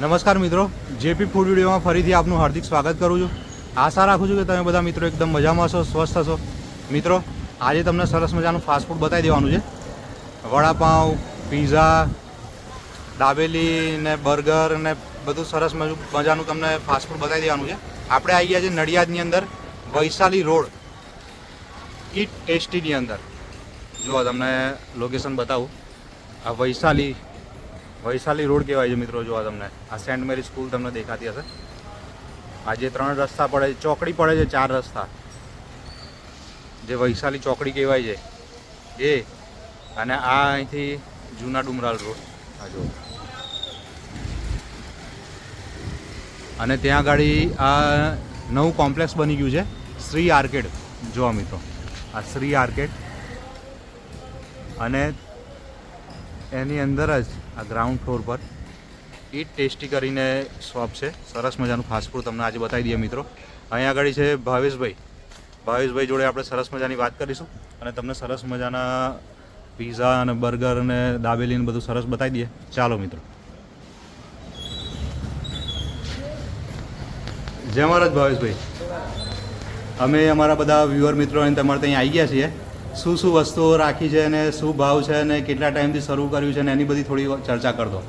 નમસ્કાર મિત્રો, JP food વિડીયોમાં ફરીથી આપનું હાર્દિક સ્વાગત કરું છું. આશા રાખું છું કે તમે બધા મિત્રો એકદમ મજામાં હશો, સ્વસ્થ હશો. મિત્રો, આજે તમને સરસ મજાનું ફાસ્ટફૂડ બતાવી દેવાનું છે. વડાપાઉં પીઝા દાબેલી ને બર્ગર ને બધું સરસ મજુ- મજાનું તમને ફાસ્ટફૂડ બતાવી દેવાનું છે. આપણે આવી ગયા છે નડિયાદની અંદર, વૈશાલી રોડ. ઈટ ટેસ્ટીની અંદર. જો તમને લોકેશન બતાવું. આ વૈશાલી વૈશાલી રોડ કહેવાય છે મિત્રો જોવા તમને. આ સેન્ટ મેરી સ્કૂલ તમને દેખાતી હશે. આ જે ત્રણ રસ્તા પડે છે, ચોકડી પડે છે ચાર રસ્તા. જે વૈશાલી ચોકડી કહેવાય છે, એ અને આ અહીંથી જૂના ડુમરાલ રોડ. આ જો અને ત્યાં ગાડી આ નવું કોમ્પ્લેક્સ બની ગયું છે, શ્રી આર્કેડ. જોવા મિત્રો, આ શ્રી આર્કેડ. અને એની અંદર જ આ ગ્રાઉન્ડ ફ્લોર પર. ઈટ ટેસ્ટી કરીને શોપ છે. સરસ મજાનું ફાસ્ટફૂડ તમને આજે બતાવી દઈએ મિત્રો. અહીંયા આગળ છે ભાવેશભાઈ. ભાવેશભાઈ જોડે આપણે સરસ મજાની વાત કરીશું અને તમને સરસ મજાના પીઝા અને બર્ગર અને દાબેલી ને બધું સરસ બતાવી દઈએ. ચાલો મિત્રો. જય મહારાજ ભાવેશભાઈ. અમે અમારા બધા વ્યુઅર મિત્રો અને તમારે ત્યાં આવી ગયા છીએ. શું શું વસ્તુઓ રાખી છે અને શું ભાવ છે અને કેટલા ટાઈમથી શરૂ કર્યું છે અને એની બધી થોડી ચર્ચા કરતો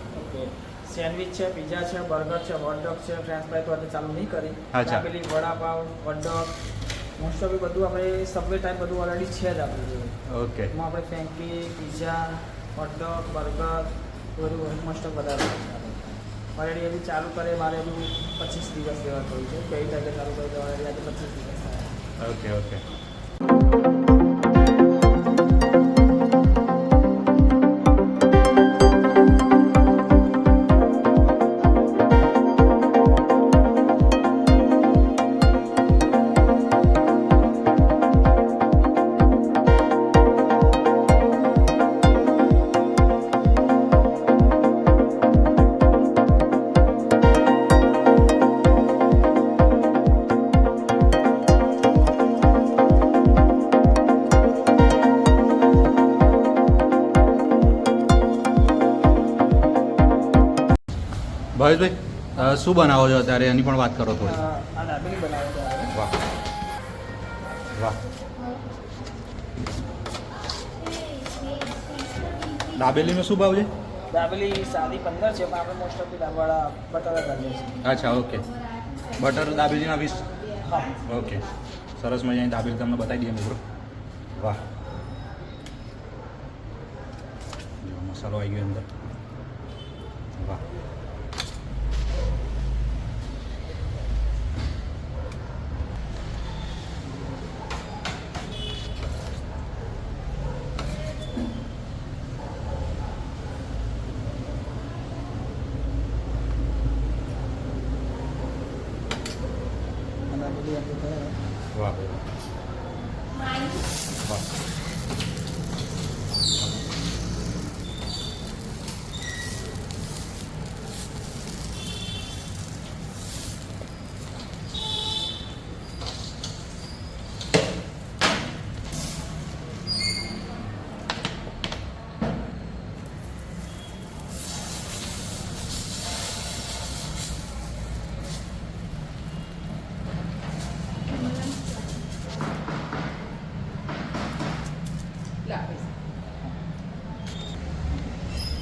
સેન્ડવિચ છે પીઝા છે બર્ગર છે હોટડોગ છે ફ્રેન્ચ ફ્રાય તો આજે ચાલુ નહીં કરી. પેલી વડાપાવ હોટડોગ મોસ્ટ ઓફ બધું આપણે સબવે ટાઈપ બધું ઓલરેડી છે જ આપણે ઓકે. એમાં આપણે ફેન્કી પીઝા હોટડોગ બર્ગર બધું મોસ્ટ ઓફ બધા ઓલરેડી હજી ચાલુ કરે મારે એનું પચીસ દિવસ જેવા થયું છે. કઈ તારીખે ચાલુ કરી ઓલરેડી આજે પચીસ દિવસ ઓકે ઓકે. ભાવેશભાઈ શું બનાવો છો અત્યારે? એની પણ વાત કરો થોડી. વાહ. વાહ. દાબેલીનો શું ભાવ છે? દાબેલી સાદી પંદર છે પણ આપણે મોસ્ટ ઓફ દાબવાળા બટાકા કરીએ છીએ. અચ્છા ઓકે. બટર દાબેલીના વીસ? હા. ઓકે. સરસ મજાની દાબેલી તમને બતાવી દઈએ મિત્રો. વાહ. મસાલો આવી ગયો અંદર. વાહ આ દાબેલી આપણે બનાવે. વાહ ભાઈ વાહ વાહ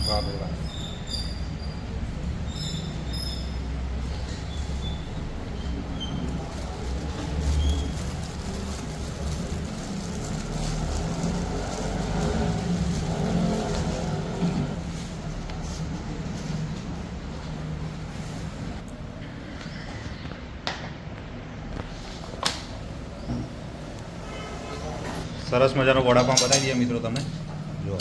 વાહ ભાઈ વાહ સરસ મજાનો વડાપાઉં બતાવી દઈએ મિત્રો જુઓ.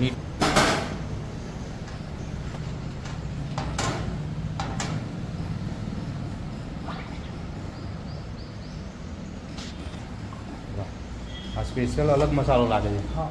નીટ. આ સ્પેશિયલ અલગ મસાલો લાગે છે. હા.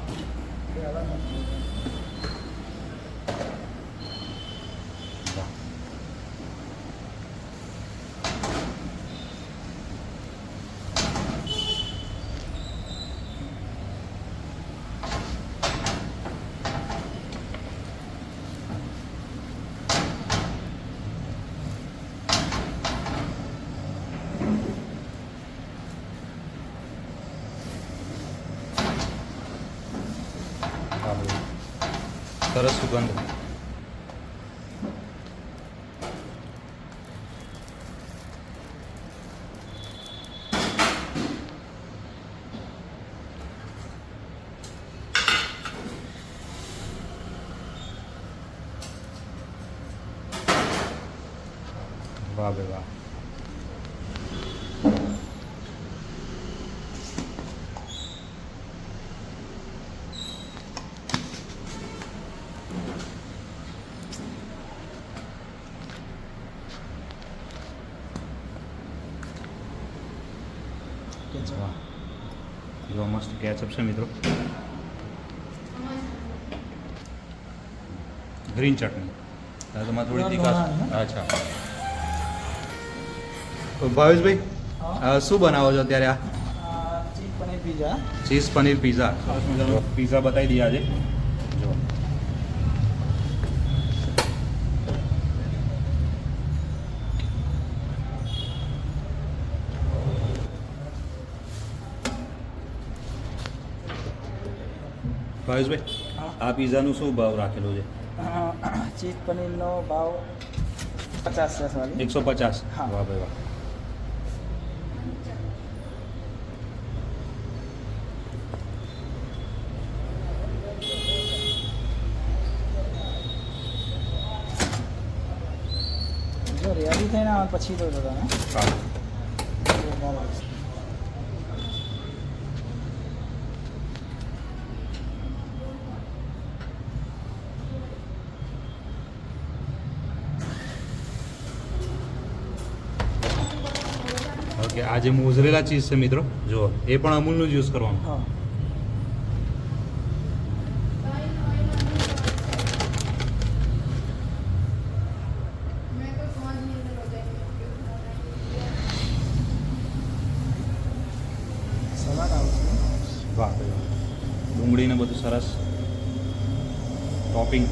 સરસ સુગંધ વાહ ભાઈ વાહ વાહ જો મસ્ત કેચઅપ છે મિત્રો. ગ્રીન ચટણી તમારે થોડી તીખાશ. અચ્છા. તો ભાવેશભાઈ શું બનાવો છો અત્યારે આ? Cheese paneer pizza cheese paneer pizza pizza બતાવી દઈએ આજે જો ભાવેશભાઈ હા. આ પીઝાનું શું ભાવ રાખેલો છે ચીઝ પનીરનો ભાવ પચાસ છે એકસો પચાસ હા. વાહ ભાઈ વાહ જો રેડી થઈને પછી તો દાદા સારું. ઓકે આ જે મોઝરેલા ચીઝ છે મિત્રો જુઓ. એ પણ અમૂલનું જ યુઝ કરવાનું. વાહ. ડુંગળીને બધું સરસ. ટોપિંગ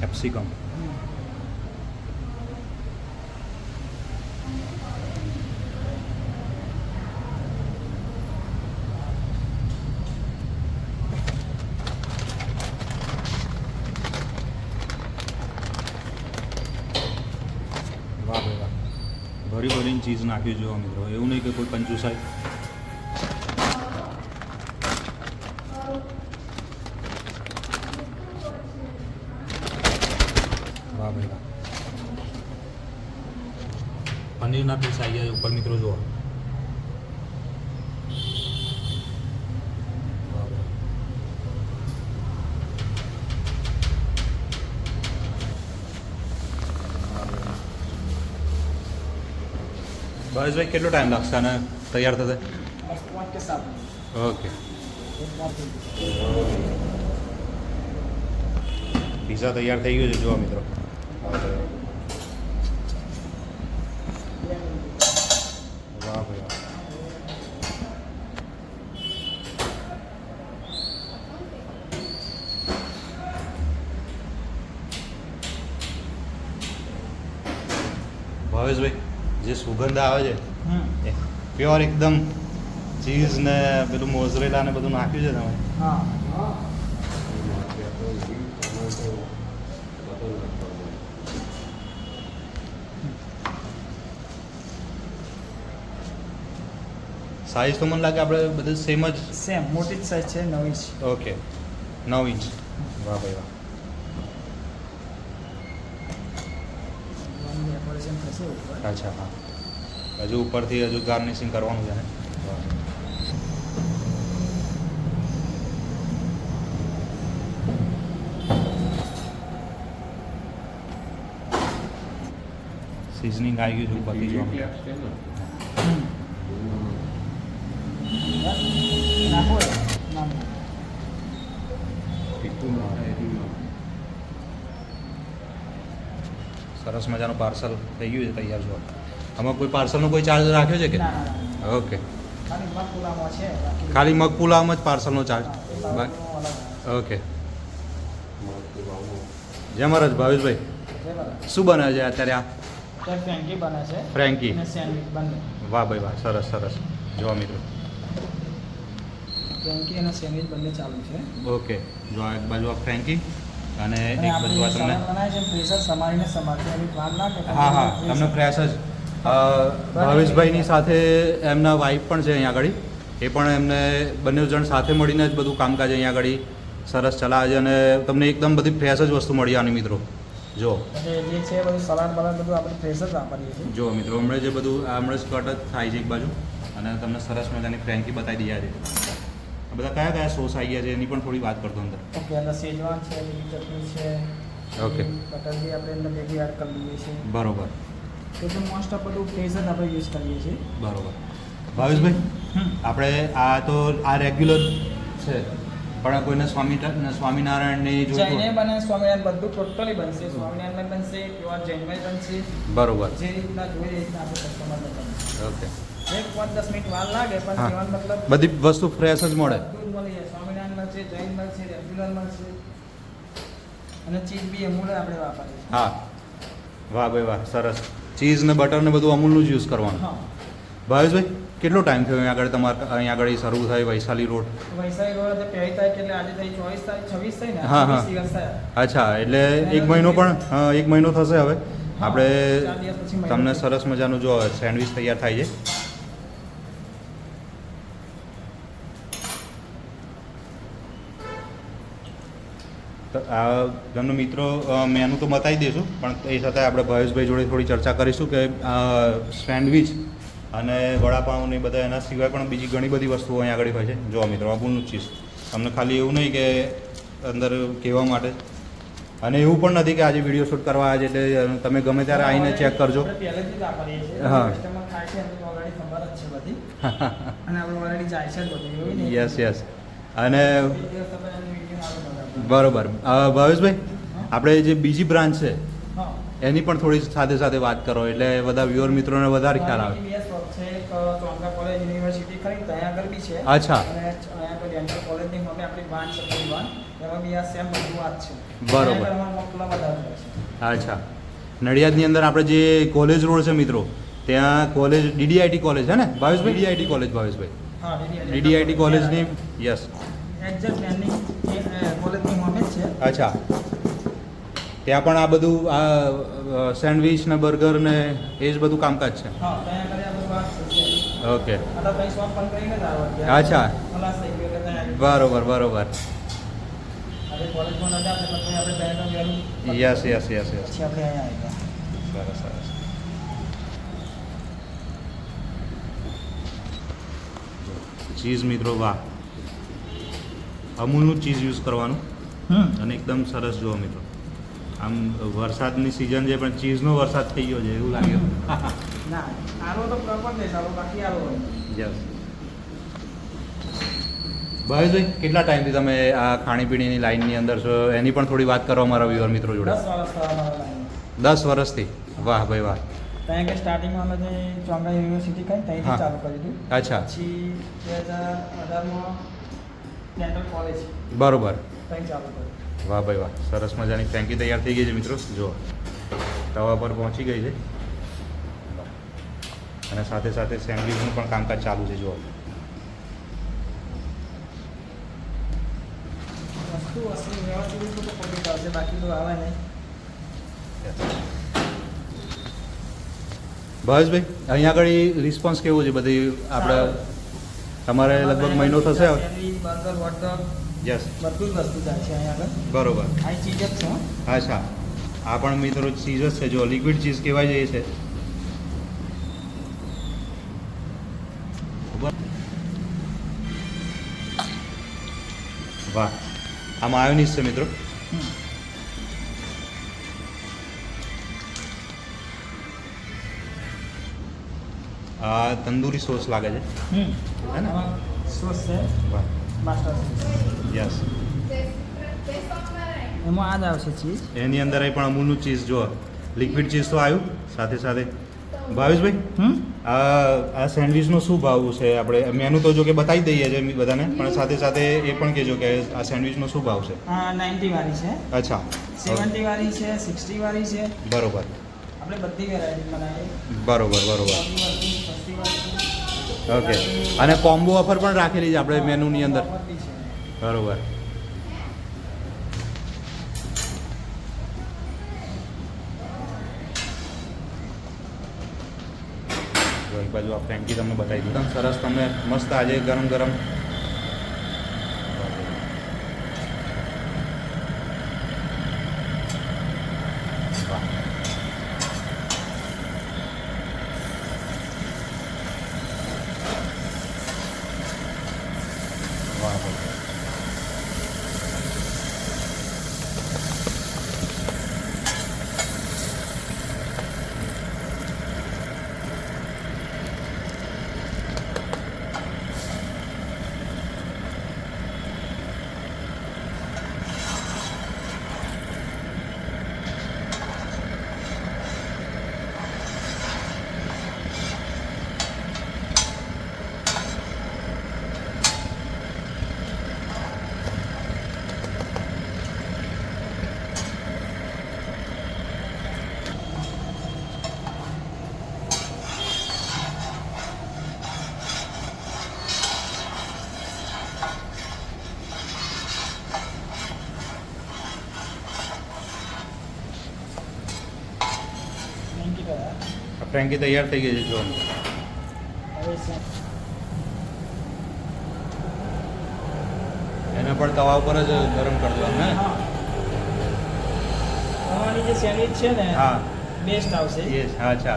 કેપ્સિકમ વાહ ભાઈ વાહ ભરી ભરીને ચીઝ નાખ્યું જોવા મિત્રો એવું નહીં કે કોઈ કંજુસાઈ વાહ ભાઈ વાહ પનીરના પીસ આવી જાય ઉપર મિત્રો જુઓ વાહ ભાઈ. ભાવેશભાઈ કેટલો ટાઈમ લાગશે આને તૈયાર સાત ઓકે પીઝા તૈયાર થઈ ગયો છે જોવા મિત્રો. સુગંધ આવે છે. પ્યોર એકદમ ચીઝ ને પેલું મોઝરેલા ને બધું નાખ્યું છે તમે. હા. સાઈઝ તો મને લાગે આપણે બધું સેમ જ સેમ મોટી જ સાઈઝ છે નવ ઇંચ ઓકે નવ ઇંચ વાહ ભાઈ વાહ. અચ્છા હા. હજુ ઉપરથી હજુ ગાર્નિશિંગ કરવાનું છે સિઝનિંગ આવી ગયું છે ઉપરથી જોવા સરસ મજાનું પાર્સલ થઈ ગયું છે તૈયાર જો આમાં કોઈ પાર્સલનો કોઈ ચાર્જ રાખ્યો છે કે? ઓકે ખાલી મગપુલામાં જ પાર્સલનો ચાર્જ. ઓકે જય મહારાજ ભાવેશભાઈ. શું બને છે અત્યારે આ? ફ્રેન્કી બને છે. ફ્રેન્કી. વાહ ભાઈ વાહ સરસ સરસ. જોવા મિત્રો ફ્રેન્કી અને સેન્ડવિચ બંને ચાલુ છે. ઓકે જો આ એક બાજુ આ ફ્રેન્કી અને એક બાજુ આ તમને પ્રેશર સમારીને સમારતી હા હા. તમને ફ્રેશ જ ભાવેશભાઈની સાથે એમના વાઈફ પણ છે અહીંયા આગળ. એ પણ એમને બંને જણ સાથે મળીને જ બધું કામકાજ અહીંયા આગળ સરસ ચલાવે છે અને તમને એકદમ બધી ફ્રેશ જ વસ્તુ મળી આની મિત્રો. જો. જે છે બધું સલાડ બલાડ બધું આપણે ફ્રેશ જ વાપરીએ છીએ. જો મિત્રો હમણાં જે બધું હમણાં જ કટ જ થાય છે એક બાજુ. અને તમને સરસ મજાની ફ્રેન્કી બતાવી દઈએ છે બધા કયા કયા સોસ આવી ગયા છે એની પણ થોડી વાત કરતો અંદર. ઓકે અંદર શેજવાન છે ચટણી છે. ઓકે. બટર બી આપણે અંદર ભેગી એડ કરી દઈએ છીએ. બરોબર. એટલે મોસ્ટ ઓફ બધું ફ્રેશ જ આપણે યુઝ કરીએ છીએ. બરોબર. ભાવેશભાઈ આપણે આ તો આ રેગ્યુલર છે પણ કોઈને સ્વામી સ્વામિનારાયણની જૈને જોઈતું બને સ્વામિનારાયણ બધું ટોટલી બનશે. સ્વામિનારાયણ બનશે પ્યોર જૈનમય બનશે. બરોબર. જે રીતના જોઈએ એ રીતના આપણે કસ્ટમર બનશે. ઓકે. એક પાંચ દસ મિનિટ વાર લાગે પણ. કહેવાનો મતલબ બધી વસ્તુ ફ્રેશ જ મળે. જ સ્વામિનારાયણ છે જૈન મળશે રેગ્યુલર મળશે અને ચીજ બી અમૂલ આપણે વાપરીએ હા. વાહ ભાઈ વાહ સરસ. ચીઝ ને બટર ને બધું અમૂલનું જ યુઝ કરવાનું. ભાવેશભાઈ કેટલો ટાઈમ થયો અહીંયા આગળ તમારે અહીંયા આગળ શરૂ થાય વૈશાલી રોડ? વૈશાલી રોડ પહેલી તારીખ એટલે આજે થઈ ચોવીસ તારીખ છવ્વીસ થઈ ને? હા, હા. અચ્છા એટલે એક મહિનો પણ હા એક મહિનો થશે હવે. આપણે તમને સરસ મજાનું જો સેન્ડવિચ તૈયાર થાય છે. આ તમને મિત્રો મેનુ તો બતાવી દઈશું પણ એ સાથે આપણે ભાવેશભાઈ જોડે થોડી ચર્ચા કરીશું કે સેન્ડવિચ અને વડાપાઉં ને બધા એના સિવાય પણ બીજી ઘણી બધી વસ્તુઓ અહીંયા આગળ હોય છે. જોવા મિત્રો અમૂલનું ચીઝ તમને ખાલી એવું નહીં કે અંદર કહેવા માટે. અને એવું પણ નથી કે આજે વીડિયો શૂટ કરવા આજે એટલે તમે ગમે ત્યારે આવીને ચેક કરજો. જ હા. છે જ છે છે જ યસ યસ અને બરોબર. ભાવેશભાઈ આપણે જે બીજી બ્રાન્ચ છે એની પણ થોડી સાથે સાથે વાત કરો એટલે બધા વ્યુઅર મિત્રોને વધારે ખ્યાલ આવે. અચ્છા. બરોબર. અચ્છા. નડિયાદની અંદર આપણે જે કોલેજ રોડ છે મિત્રો ત્યાં કોલેજ ડીડીઆઈટી કોલેજ છે ને? Bhaveshbhai DDIT college Bhaveshbhai. DDIT કોલેજની યસ એક્ઝેક્ટ એની કોલેજની સામે જ છે. અચ્છા. ત્યાં પણ આ બધું આ સેન્ડવિચ ને બર્ગર ને એ જ બધું કામકાજ છે? ઓકે. અચ્છા. બરોબર બરોબર. યસ યસ યસ યસ સરસ સરસ. ચીઝ મિત્રો વાહ. અમૂલનું ચીઝ યુઝ કરવાનું. અને એકદમ સરસ જુઓ મિત્રો. આમ વરસાદની સિઝન છે પણ ચીઝનો વરસાદ થઈ ગયો છે એવું લાગ્યું. ના આરો તો પ્રોપર નહીં સારો બાકી આરો યસ ભાવેશભાઈ કેટલા ટાઈમથી તમે આ ખાણીપીણીની લાઈનની અંદર છો? એની પણ થોડી વાત કરો અમારા વ્યુઅર મિત્રો જોડે. દસ વર્ષથી? વાહ ભાઈ વાહ. ત્યાં કે સ્ટાર્ટિંગમાં અમે ચોંગા યુનિવર્સિટી કરી ત્યાંથી ચાલુ કરી દીધું. અચ્છા. પછી બે હજાર અઢારમાં ડેન્ટલ કોલેજ બરોબર. વાહ ભાઈ વાહ સરસ મજાની ફ્રેન્કી તૈયાર થઈ ગઈ છે મિત્રો. જો તવા પર પહોંચી ગઈ છે. અને સાથે સાથે સેન્ડવિચનું પણ કામકાજ ચાલુ છે જો બસ ભાવેશભાઈ અહીંયા આગળ રિસ્પોન્સ કેવો છે? બધી આપણે તમારે લગભગ મહિનો થશે યસ બધું જ વસ્તુ જાય છે અહીંયા આગળ. બરોબર. આ ચીજ જ છે. અચ્છા. આ પણ મિત્રો ચીઝ જ છે જો લિક્વિડ ચીઝ કહેવાય છે છે? વાહ. આ માયોનીઝ છે મિત્રો. આ તંદૂરી સોસ લાગે છે. હે ને? સોસ છે માસ્ટર યસ. એમાં આ જ આવશે ચીઝ. એની અંદર એ પણ અમૂલનું ચીઝ જો લિક્વિડ ચીઝ તો આવ્યું સાથે સાથે. ભાવેશભાઈ? આ આ સેન્ડવિચનો શું ભાવ છે? આપણે મેનુ તો જો કે બતાવી દઈએ છે બધાને પણ સાથે સાથે એ પણ કહેજો કે આ સેન્ડવિચનો શું ભાવ છે? નાઇન્ટી વાળી છે. અચ્છા. સેવન્ટી વાળી છે સિક્સટી વાળી છે. બરોબર. આપણે બધી વેરાયટી બનાવીએ. બરોબર બરોબર. ઓકે. અને કોમ્બો ઓફર પણ રાખેલી છે આપણે મેનુની અંદર. બરોબર. એક બાજુ આ ફ્રેન્કી તમને બતાવી દીધું સરસ તમે મસ્ત આજે ગરમ ગરમ વાહ. વાહ ભાઈ Thank you દાદા. આ તૈયાર થઈ ગઈ છે જો એને પણ તવા ઉપર જ ગરમ કરી દેવાનું ને હા. જે સેન્ડવિચ છે ને હા બેસ્ટ આવશે યસ અચ્છા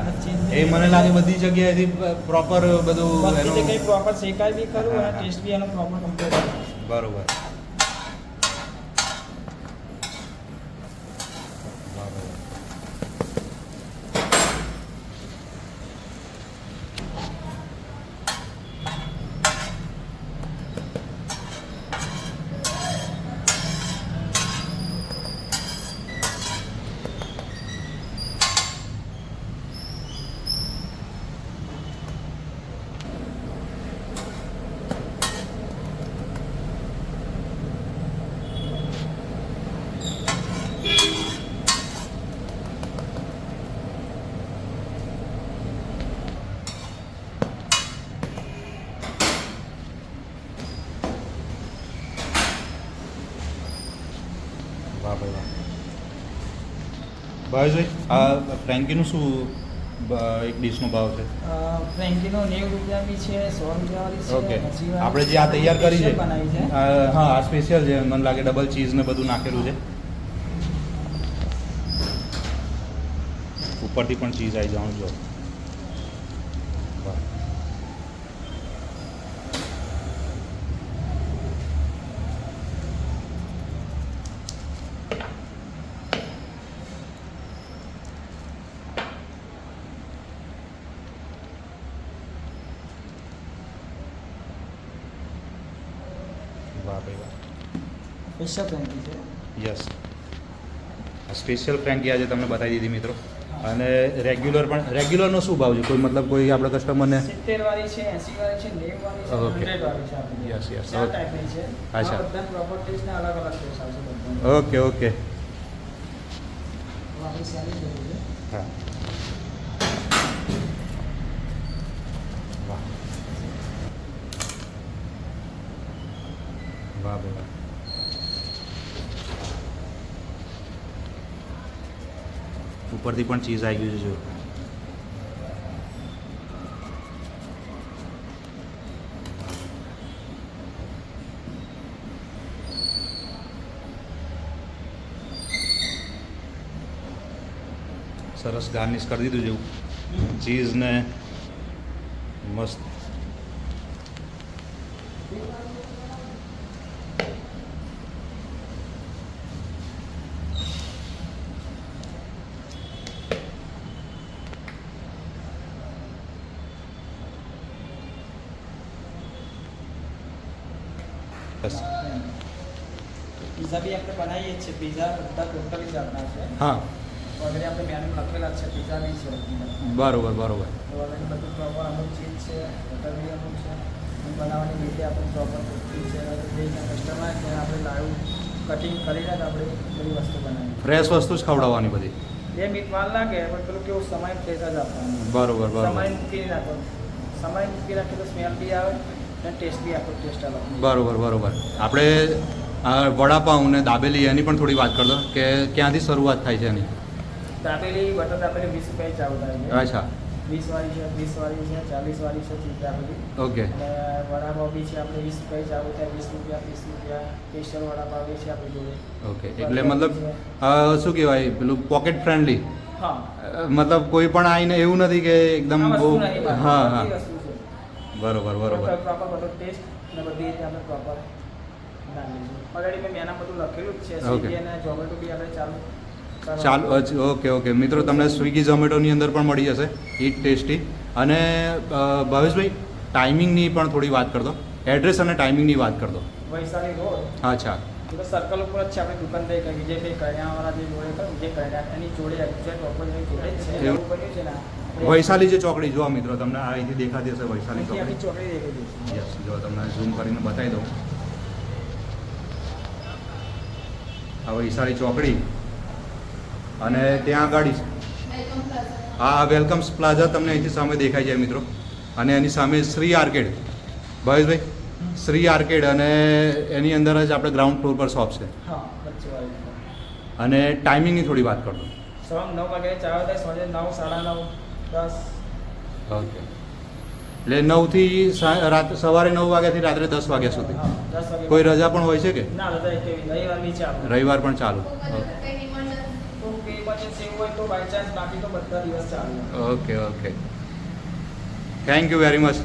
એ મને લાગે બધી જગ્યાએથી પ્રોપર બધું એનું જગ્યાએ પ્રોપર શેકાય બી ખરું અને. ટેસ્ટ બી એનો પ્રોપર કમ્પ્લીટ બરોબર. વાહ ભાવેશભાઈ આ ફ્રેન્કીનું શું એક ડીશનો ભાવ છે? ફ્રેન્કીનો નેવું રૂપિયા બી છે સો રૂપિયાવાળી છે ઓકે. આપણે જે આ તૈયાર કરી છે હા આ સ્પેશિયલ છે મને લાગે ડબલ ચીઝ ને બધું નાખેલું છે. ઉપરથી પણ ચીઝ આવી જવાનું જો વાહ. વાહ ભાઈ વાહ સ્પેશિયલ ફ્રેન્કી છે? યસ. સ્પેશિયલ ફ્રેન્કી આજે તમને બતાવી દીધી મિત્રો. અને રેગ્યુલર પણ રેગ્યુલરનો શું ભાવ છે? કોઈ મતલબ કોઈ આપણા કસ્ટમરને? સિત્તેર વાળી છે એસી વાળી છે નેવ વાળી છે. હંડ્રેડ વાળી છે. ચાર Okay. ટાઈપની છે. અચ્છા. બધા પ્રોપર્ટીઝ ને અલગ અલગ આવશે ઓકે ઓકે હા વાહ વાહ ભાઈ વાહ ઉપરથી પણ ચીઝ આવી ગયું છે સરસ ગાર્નિશ કરી દીધું જેવું ચીઝને મસ્ત બસ છીએ પીઝા બધા ટોટલી જાતના છે. હા. વગેરે આપણે મેનુ લખેલા છે પીઝા બી છે. બરોબર બરોબર. બધું પ્રોપર અમુક ચીજ છે બટર બી અમુક છે બનાવવાની રીતે આપણે પ્રોપર છે કસ્ટમર છે આપણે લાઈવ કટિંગ કરીને જ આપણે બધી વસ્તુ બનાવી. ફ્રેશ વસ્તુ જ ખવડાવવાની બધી. બે મિનિટ વાર લાગે પણ પેલું કેવું સમય ફ્રેશ જ આપવાનું. બરોબર સમય મૂકી નાખો સમય મૂકી રાખીએ તો સ્મેલ બી આવે અને ટેસ્ટ બી આપણો ટેસ્ટ આવે બરોબર બરોબર. આપણે વડાપાઉં ને દાબેલી એની પણ થોડી વાત કરો કે ક્યાંથી શરૂઆત થાય છે એની? દાબેલી બટર દાબેલી વીસ રૂપિયા ચાલુ થાય છે. અચ્છા. વીસ વાળી છે ત્રીસ વાળી છે ચાલીસ વાળી છે ચીઝ દાબેલી. ઓકે. અને બી છે આપણે વીસ રૂપિયા ચાલુ થાય વીસ રૂપિયા ત્રીસ રૂપિયા સ્પેશિયલ વડાપાવ બી છે આપણી જોડે. ઓકે એટલે મતલબ શું કહેવાય પેલું પોકેટ ફ્રેન્ડલી હા. મતલબ કોઈ પણ આવીને એવું નથી કે એકદમ બહુ. હા હા. બરોબર બરોબર. પ્રોપર બધો ટેસ્ટ અને બધી રીતે આપણે પ્રોપર ઓલરેડી મેં મેના બધું લખેલું જ છે. Okay. અને ઝોમેટો બી આપણે ચાલુ ઓકે ઓકે મિત્રો તમને સ્વિગી ઝોમેટોની અંદર પણ મળી જશે. ઈટ ટેસ્ટી અને ભાવેશભાઈ ટાઈમિંગની પણ થોડી વાત કરતો દો. એડ્રેસ અને ટાઈમિંગની વાત કરતો વૈશાલી રોડ. અચ્છા. સર્કલ ઉપર જ છે આપણી દુકાન થઈ ગઈ વિજયભાઈ કરિયાણાવાળા જે જોડે ખરું વિજય કરિયાણા એની જોડે એક્ઝેક્ટ ઓપોઝિટ જોડે જ છે. એવું? એવું બન્યું છે ને વૈશાલી જે ચોકડી જો મિત્રો તમને આ અહીંથી દેખાતી હશે વૈશાલી ચોકડી. ચોકડી દેખાતી યસ જો તમને ઝૂમ કરીને બતાવી દઉં. આ ઈશાળી ચોકડી. અને ત્યાં આગળ આ વેલકમ્સ પ્લાઝા તમને અહીંથી સામે દેખાય છે મિત્રો. અને એની સામે શ્રી આર્કેડ. ભાવેશભાઈ શ્રી આર્કેડ અને એની અંદર જ આપણે ગ્રાઉન્ડ ફ્લોર પર શોપ છે. હા અને ટાઈમિંગની થોડી વાત કરતો. સવારે નવ વાગે ચાર વાગે સાંજે નવ સાડા નવ દસ. ઓકે એટલે નવથી સવારે નવ વાગ્યાથી રાત્રે દસ વાગ્યા સુધી. કોઈ રજા પણ હોય છે કે? રવિવાર બી ચાલુ રવિવાર પણ ચાલુ. તો ઇમરજન્સી એવું હોય તો બાય ચાન્સ બાકી તો બધા દિવસ ચાલુ. Okay okay. Thank you very much